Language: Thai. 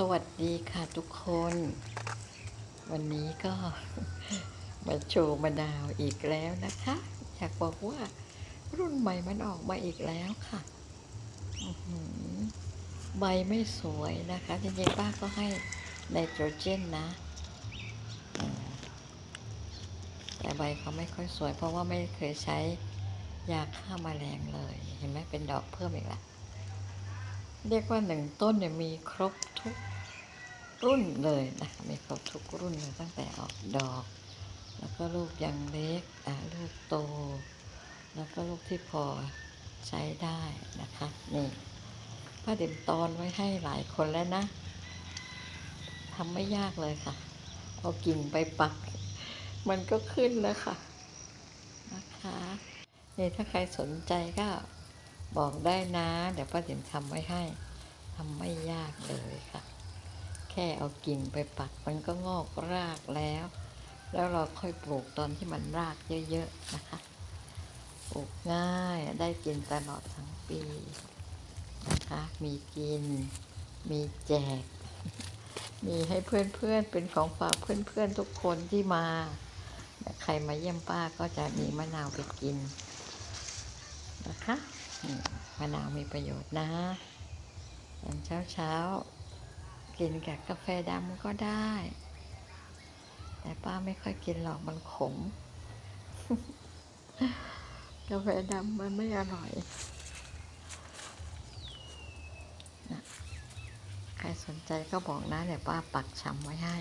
สวัสดีค่ะทุกคน วันนี้ก็มาโชว์มะนาวอีกแล้วนะคะ อยากบอกว่ารุ่นใหม่มันออกมาอีกแล้วค่ะใบไม่สวยนะคะจริงๆป้าก็ให้ไนโตรเจนนะ แต่ใบเขาไม่ค่อยสวยเพราะว่าไม่เคยใช้ยาฆ่าแมลงเลย เห็นไหมเป็นดอกเพิ่มอีกแล้ว เรียกว่าหนึ่งต้นเนี่ยมีครบทุกรุ่นเลยนะคะมีครบทุกรุ่นเลยตั้งแต่ออกดอก แล้วก็ลูกยังเล็กอะลูกโต แล้วก็ลูกที่พอใช้ได้นะคะนี่ป้าเด็มตอนไว้ให้หลายคนแล้วนะทำไม่ยากเลยค่ะ เอากิ่งไปปัก มันก็ขึ้นแล้วค่ะนะคะนี่ถ้าใครสนใจก็ บอกได้นะ เดี๋ยวป้าติ๋มทำไว้ให้ทำไม่ยากเลยค่ะ แค่เอากิ่งไปปักมันก็งอกรากแล้ว แล้วเราค่อยปลูกตอนที่มันรากเยอะๆนะคะปลูกง่ายได้กินตลอดทั้งปีนะคะมีกิน มีแจก มีให้เพื่อนๆเป็นของฝากเพื่อนๆทุกคนที่มา ใครมาเยี่ยมป้าก็จะมีมะนาวไปกินนะคะ มะนาวมีประโยชน์นะตอนเช้าเช้าๆกินกับกาแฟดำก็ได้ แต่ป้าไม่ค่อยกินหรอกมันขม กาแฟดำมันไม่อร่อยนะใครสนใจก็บอกนะเดี๋ยวป้าปักชำไว้ให้